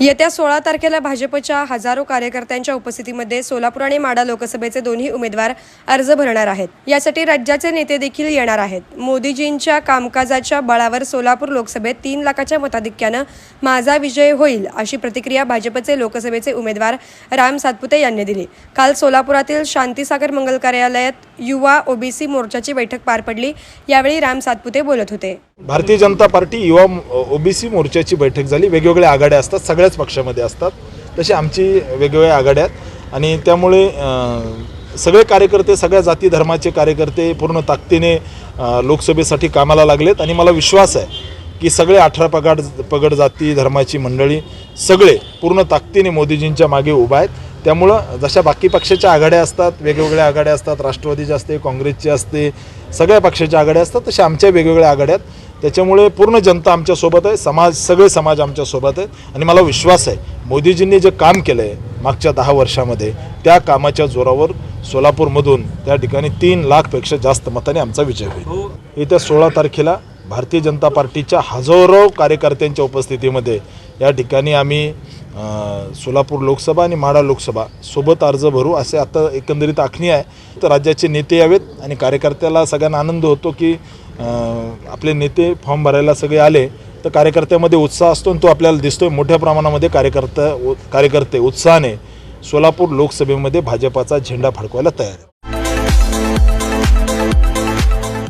येत्या सोळा तारखेला भाजपच्या हजारो कार्यकर्त्यांच्या उपस्थितीमध्ये सोलापूर आणि माडा लोकसभेचे दोन्ही उमेदवार अर्ज भरणार आहेत. यासाठी राज्याचे नेते देखील येणार आहेत. मोदीजींच्या कामकाजाच्या बळावर सोलापूर लोकसभेत तीन लाखाच्या मताधिक्यानं माझा विजय होईल अशी प्रतिक्रिया भाजपचे लोकसभेचे उमेदवार राम सातपुते यांनी दिली. काल सोलापुरातील शांतीसागर मंगल कार्यालयात युवा ओबीसी मोर्चाची बैठक पार पडली. यावेळी राम सातपुते बोलत होते. भारतीय जनता पार्टी युवा ओबीसी मोर्चाची बैठक झाली. वेगवेगळ्या आघाड्या असतात सगळ्याच पक्षामध्ये असतात. तशी आमची वेगवेगळ्या आघाड्या आहेत. आणि त्यामुळे सगळे कार्यकर्ते सगळ्या जाती धर्माचे कार्यकर्ते पूर्ण ताकदीने लोकसभेसाठी कामाला लागलेत. आणि मला विश्वास आहे की सगळे अठरा पगड पगड जाती धर्माची मंडळी सगळे पूर्ण ताकदीने मोदीजींच्या मागे उभा आहेत. त्यामुळं जशा बाकी पक्षाच्या आघाड्या असतात वेगवेगळ्या आघाड्या असतात राष्ट्रवादीची असते काँग्रेसची असते सगळ्या पक्षाच्या आघाड्या असतात तशा आमच्या वेगवेगळ्या आघाड्या आहेत. त्याच्यामुळे पूर्ण जनता आमच्यासोबत आहे समाज सगळे समाज आमच्यासोबत आहेत. आणि मला विश्वास आहे मोदीजींनी जे काम केलं आहे मागच्या दहा वर्षामध्ये त्या कामाच्या जोरावर सोलापूरमधून त्या ठिकाणी तीन लाखपेक्षा जास्त मताने आमचा विजय होईल. येत्या सोळा तारखेला भारतीय जनता पार्टीच्या हजारो कार्यकर्त्यांच्या उपस्थितीमध्ये या ठिकाणी आम्ही सोलापूर लोकसभा आणि माढा लोकसभा सोबत अर्ज भरू असे आता एकंदरीत आखणी आहे. तर राज्याचे नेते यावेत आणि कार्यकर्त्याला सगळ्यांना आनंद होतो की आपले नेते फॉर्म भरायला सगळे आले. तर कार्यकर्त्यामध्ये उत्साह असतो आणि तो आपल्याला दिसतोय. मोठ्या प्रमाणामध्ये कार्यकर्ता कार्यकर्ते उत्साहाने सोलापूर लोकसभेमध्ये भाजपाचा झेंडा फडकवायला तयार आहे